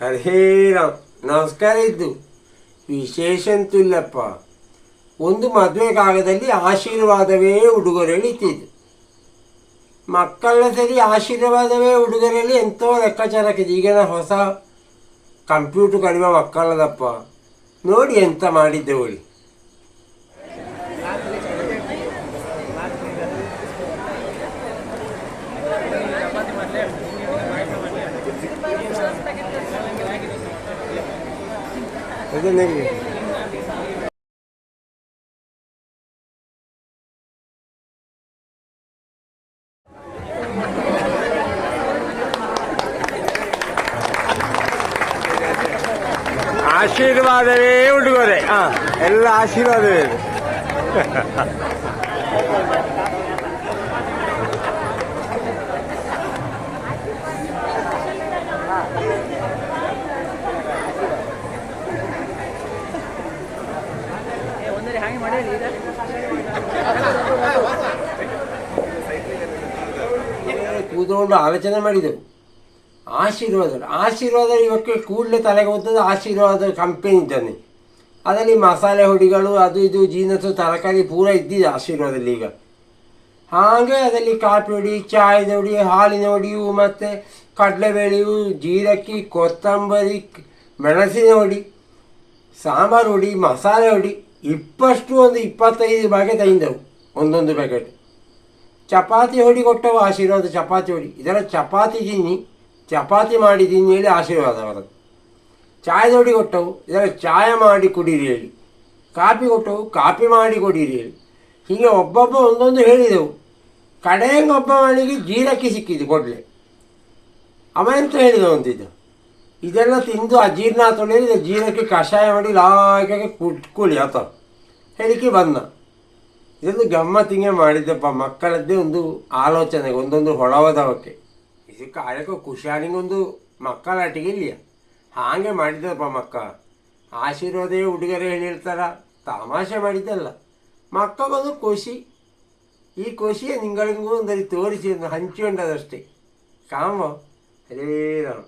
ಹರೇ ರಾಮ್. ನಮಸ್ಕಾರ ಇದ್ದು. ವಿಶೇಷ ಅಂತೂ ಇಲ್ಲಪ್ಪ ಒಂದು ಮದುವೆ ಕಾಗದಲ್ಲಿ ಆಶೀರ್ವಾದವೇ ಉಡುಗೊರೆಯಲ್ಲಿ ಇತ್ತಿದ್ದು ಮಕ್ಕಳ ಸರಿ ಆಶೀರ್ವಾದವೇ ಉಡುಗೊರೆಯಲ್ಲಿ ಎಂತೋ ಲೆಕ್ಕಾಚಾರಕ್ಕಿದೆ. ಈಗಿನ ಹೊಸ ಕಂಪ್ಯೂಟರ್ ಕಡಿಮೆ ಮಕ್ಕಳದಪ್ಪ. ನೋಡಿ ಎಂತ ಮಾಡಿದ್ದೆ ಅವಳಿ ಅದನ್ನೇ ಆಶೀರ್ವಾದವೇ ಉಡುಗೊರೆ ಹಾ ಎಲ್ಲ ಆಶೀರ್ವಾದವೇ ಕೂತ್ಕೊಂಡು ಆಲೋಚನೆ ಮಾಡಿದೆವು ಆಶೀರ್ವಾದ ಆಶೀರ್ವಾದ ಇವಕ್ಕೆ ಕೂಡಲೇ ತಲೆಗೆ ಹೋದದ್ದು ಆಶೀರ್ವಾದ ಕಂಪೆನಿ ಇದ್ದಾನೆ. ಅದರಲ್ಲಿ ಮಸಾಲೆ ಹುಡಿಗಳು, ಅದು ಇದು ಜೀನಸು ತರಕಾರಿ ಪೂರ ಇದ್ದಿದೆ ಆಶೀರ್ವಾದಲ್ಲಿ ಈಗ. ಹಾಗೆ ಅದರಲ್ಲಿ ಕಾಫಿ ಹುಡಿ, ಚಾಯ್ದ ಹುಡಿ, ಹಾಲಿನ ಹುಡಿಯು ಮತ್ತು ಕಡಲೆಬೇಳೆಯು, ಜೀರಕ್ಕಿ, ಕೊತ್ತಂಬರಿ, ಮೆಣಸಿನ ಹುಡಿ, ಸಾಂಬಾರು ಹುಡಿ, ಮಸಾಲೆ ಹುಡಿ. ಇಪ್ಪಷ್ಟು ಒಂದು ಇಪ್ಪತ್ತೈದು ಬಗೆ ತೈಂದವು ಒಂದೊಂದು ಪ್ಯಾಕೆಟ್ ಚಪಾತಿ ಹೊಡಿ ಕೊಟ್ಟವು ಆಶೀರ್ವಾದ ಚಪಾತಿ ಹೊಡಿ. ಇದರ ಚಪಾತಿ ತಿನ್ನಿ, ಚಪಾತಿ ಮಾಡಿ ತಿನ್ನಿ ಹೇಳಿ ಆಶೀರ್ವಾದ ಅವರದ್ದು ಚಾಯದ ಹೊಡಿ ಕೊಟ್ಟವು ಇದರ ಚಾಯ ಮಾಡಿ ಕುಡೀರಿ ಹೇಳಿ. ಕಾಪಿ ಕೊಟ್ಟವು, ಕಾಪಿ ಮಾಡಿ ಕೊಡೀರಿ ಹೇಳಿ. ಹೀಗೆ ಒಬ್ಬೊಬ್ಬ ಒಂದೊಂದು ಹೇಳಿದೆವು. ಕಡೆಯಿಂದ ಒಬ್ಬ ಮನೆಗೆ ಜೀರಕ್ಕೆ ಸಿಕ್ಕಿದ್ದು, ಕೊಡಲೆ. ಅವ ಎಂತ ಹೇಳಿದವು ಅಂತಿದ್ದು ಇದೆಲ್ಲ ತಿಂದು ಅಜೀರ್ಣ ತೊಳೆದು ಜೀರ್ಣಕ್ಕೆ ಕಷಾಯ ಮಾಡಿ ಲಾಯಕ್ಕೆ ಕುಟ್ಕೊಳ್ಳಿ ಆತ. ಹೇಳಿಕೆ ಬಂದ. ಇದೊಂದು ಗಮ್ಮತ್ತಿಗೆ ಮಾಡಿದ್ದಪ್ಪ ಮಕ್ಕಳದ್ದೇ ಒಂದು ಆಲೋಚನೆ, ಒಂದೊಂದು ಹೊಳವದವಕ್ಕೆ. ಇದು ಕಾಯಕ ಮಕ್ಕಳ ಮಕ್ಕಳಾಟಿಗೆ ಇಲ್ಲ ಹಾಗೆ ಮಾಡಿದ್ದಪ್ಪ ಮಕ್ಕ. ಆಶೀರ್ವಾದೇ ಹುಡುಗರು ಹೇಳಿರ್ತಾರ. ತಮಾಷೆ ಮಾಡಿದ್ದಲ್ಲ. ಮಕ್ಕಗೊಂದು ಖುಷಿ ಈ ಖುಷಿಯ ನಿಂಗಳಿಗೂ ಒಂದರಿ ತೋರಿಸಿ ಹಂಚಿಕೊಂಡದಷ್ಟೇ ಕಾಮ ಅದೇ ರಾಮ.